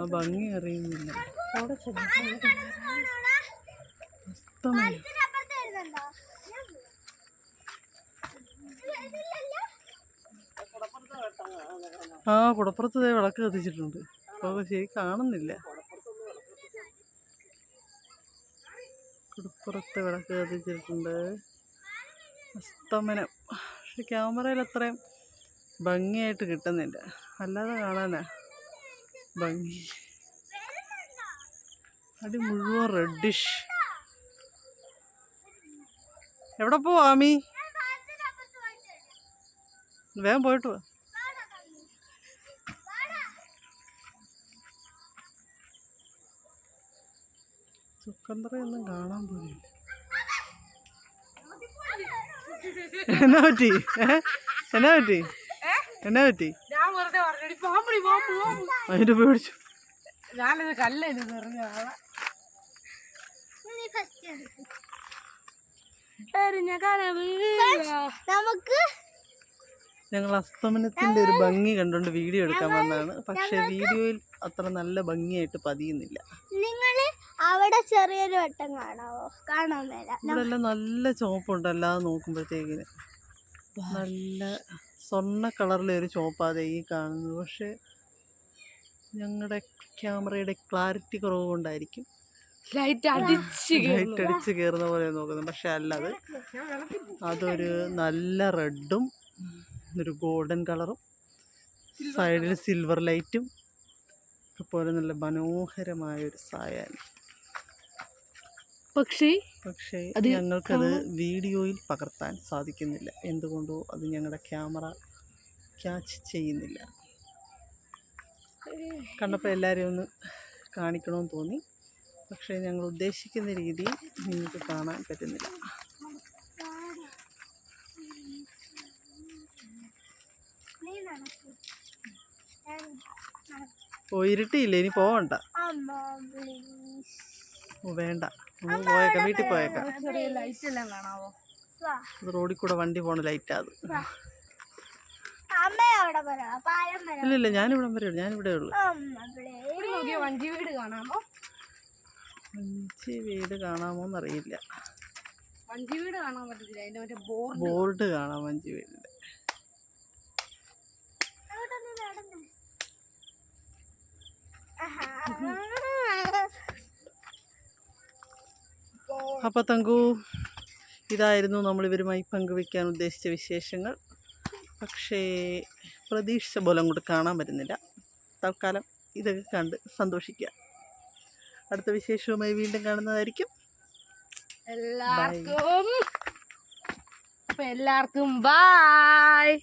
ആ ഭംഗി അറിയുന്നില്ല. ആ കുടപ്പുറത്ത് വിളക്ക് കത്തിച്ചിട്ടുണ്ട്. അപ്പോൾ ശരി കാണുന്നില്ല. കുടപ്പുറത്ത് വിളക്ക് കത്തിച്ചിട്ടുണ്ട്. അസ്തമനം. പക്ഷെ ക്യാമറയിൽ അത്രയും ഭംഗിയായിട്ട് കിട്ടുന്നില്ല. അല്ലാതെ കാണാനാ. ഭംഗി. അടി മുഴുവൻ റെഡിഷ് എവിടെ പോവാമി വേഗം പോയിട്ട് വാ. ചുക്കന്തറയൊന്നും കാണാൻ പോലില്ല എന്നാ പറ്റി? എന്നാ പറ്റി? എന്നാ പറ്റി? അതിന്റെ പേടിച്ചു. ഞാനത് കല്ല എറിഞ്ഞ നമുക്ക് ഞങ്ങൾ അസ്തമനത്തിന്റെ ഒരു ഭംഗി കണ്ടുകൊണ്ട് വീഡിയോ എടുക്കാൻ വന്നതാണ്. പക്ഷെ വീഡിയോയിൽ അത്ര നല്ല ഭംഗിയായിട്ട് പതിയുന്നില്ല. നിങ്ങൾ അവിടെ ചെറിയൊരു വട്ടം കാണാവോ? കാണാൻ നല്ല ചോപ്പുണ്ടല്ലാതെ അല്ലാതെ നോക്കുമ്പോഴത്തേക്കിന്. നല്ല സ്വർണ കളറിലെ ഒരു ചോപ്പാതെ ഈ കാണുന്നത്. പക്ഷേ ഞങ്ങളുടെ ക്യാമറയുടെ ക്ലാരിറ്റി കുറവ് കൊണ്ടായിരിക്കും ലൈറ്റ് അടിച്ച് ലൈറ്റ് അടിച്ച് കയറുന്ന പോലെ നോക്കുന്നത്. പക്ഷെ അല്ലത് അതൊരു നല്ല റെഡും ഒരു ഗോൾഡൻ കളറും സൈഡിൽ സിൽവർ ലൈറ്റും അതുപോലെ നല്ല മനോഹരമായ ഒരു സായാഹ്നം. പക്ഷേ പക്ഷേ അത് ഞങ്ങൾക്കത് വീഡിയോയിൽ പകർത്താൻ സാധിക്കുന്നില്ല. എന്തുകൊണ്ടോ അത് ഞങ്ങളുടെ ക്യാമറ ക്യാച്ച് ചെയ്യുന്നില്ല. കണ്ടപ്പോൾ എല്ലാവരെയും ഒന്ന് കാണിക്കണമെന്ന് തോന്നി. പക്ഷേ ഞങ്ങൾ ഉദ്ദേശിക്കുന്ന രീതിയിൽ നിങ്ങൾക്ക് കാണാൻ പറ്റുന്നില്ല. ഓ ഇരുട്ടിയില്ല? ഇനി പോവണ്ട. ഓ വേണ്ട. പോയേക്കാം വീട്ടിൽ പോയേക്കാം. റോഡിൽ കൂടെ വണ്ടി പോണ ലൈറ്റാ അത്. ഇല്ല ഇല്ല ഞാനിവിടെ വരെ ഞാനിവിടെ ഉള്ളു. വഞ്ചി വീട് കാണാമോ വീട് കാണാമോന്നറിയില്ല. വഞ്ചി വീട് കാണാൻ പറ്റത്തില്ല അതിന്റെ മറ്റേ ബോർഡ് കാണാം വഞ്ചി വീടിന്റെ അപ്പോൾ തങ്കു ഇതായിരുന്നു നമ്മൾ ഇവരുമായി പങ്കുവയ്ക്കാൻ ഉദ്ദേശിച്ച വിശേഷങ്ങൾ. പക്ഷേ പ്രതീക്ഷിച്ച പോലെ അങ്ങോട്ട് കാണാൻ പറ്റുന്നില്ല. തൽക്കാലം ഇതൊക്കെ കണ്ട് സന്തോഷിക്കുക അടുത്ത വിശേഷവുമായി വീണ്ടും കാണുന്നതായിരിക്കും. എല്ലാവർക്കും. എല്ലാവർക്കും ബായ്